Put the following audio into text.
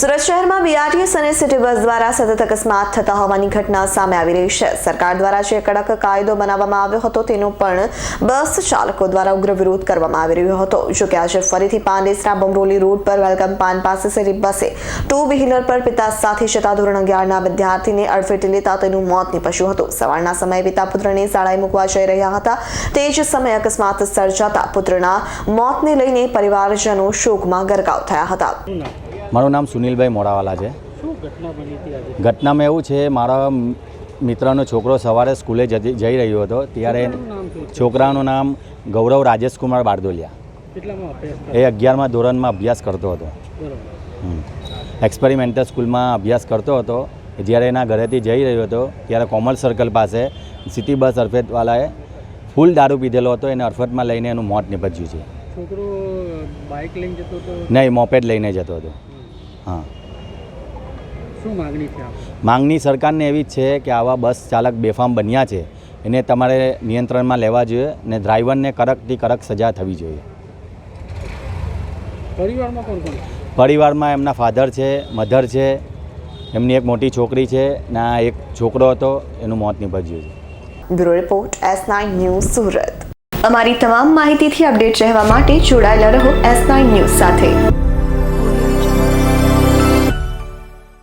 સુરત શહેરમાં બીઆરટીએસ અને city bus દ્વારા સતત અકસ્માત થતા હોવાની ઘટના સામે આવી રહી છે. સરકાર દ્વારા જે કડક કાયદો બનાવવામાં આવ્યો હતો, તેનો પણ બસ ચાલકો દ્વારા ઉગ્ર વિરોધ કરવામાં આવી રહ્યો હતો. જોકે આજે ફરીથી પાંડેસરા બમરોલી રોડ પર વેલકમ પાન પાસે સિટી બસે ટુ વ્હીલર પર પિતા સાથે જતા ધોરણ અગિયારના વિદ્યાર્થીને અડફેટે લેતા તેનું મોત નીપજ્યું હતું. સવારના સમયે પિતા પુત્રને શાળાએ મૂકવા જઈ રહ્યા હતા. તે જ સમયે અકસ્માત સર્જાતા પુત્રના મોતને લઈને પરિવારજનો શોકમાં ગરકાવ થયા હતા. મારું નામ સુનિલભાઈ મોડાવાલા છે. ઘટનામાં એવું છે મારા મિત્રનો છોકરો સવારે સ્કૂલે જઈ રહ્યો હતો ત્યારે છોકરાનું નામ ગૌરવ રાજેશકુમાર બારદોલિયા એ અગિયારમાં ધોરણમાં અભ્યાસ કરતો હતો. એક્સપેરિમેન્ટલ સ્કૂલમાં અભ્યાસ કરતો હતો જ્યારે એના ઘરેથી જઈ રહ્યો હતો ત્યારે કોમલ સર્કલ પાસે સિટી બસ અરફેતવાલાએ ફૂલ દારૂ પીધેલો હતો એને અરફતમાં લઈને એનું મોત નીપજ્યું છે. છોકરો બાઇક લઈને જતો હતો? નહીં મોપેડ લઈને જતો હતો. હા. શું માગણી છે માંગણી સરકારને એવી જ છે કે આવા બસ ચાલક બેફામ બન્યા છે. એને તમારે નિયંત્રણમાં લેવા જોઈએ ને ડ્રાઈવરને કડકથી કડક સજા થવી જોઈએ. પરિવારમાં કોણ કોણ પરિવારમાં એમના ફાધર છે મધર છે એમની એક મોટી છોકરી છે ને આ એક છોકરો હતો એનું મોત નીપજ્યું છે. Bureau report S nine news Surat. અમારી તમામ માહિતીથી અપડેટ રહેવા માટે જોડાયેલા રહો એસ નાઇન ન્યૂઝ સાથે.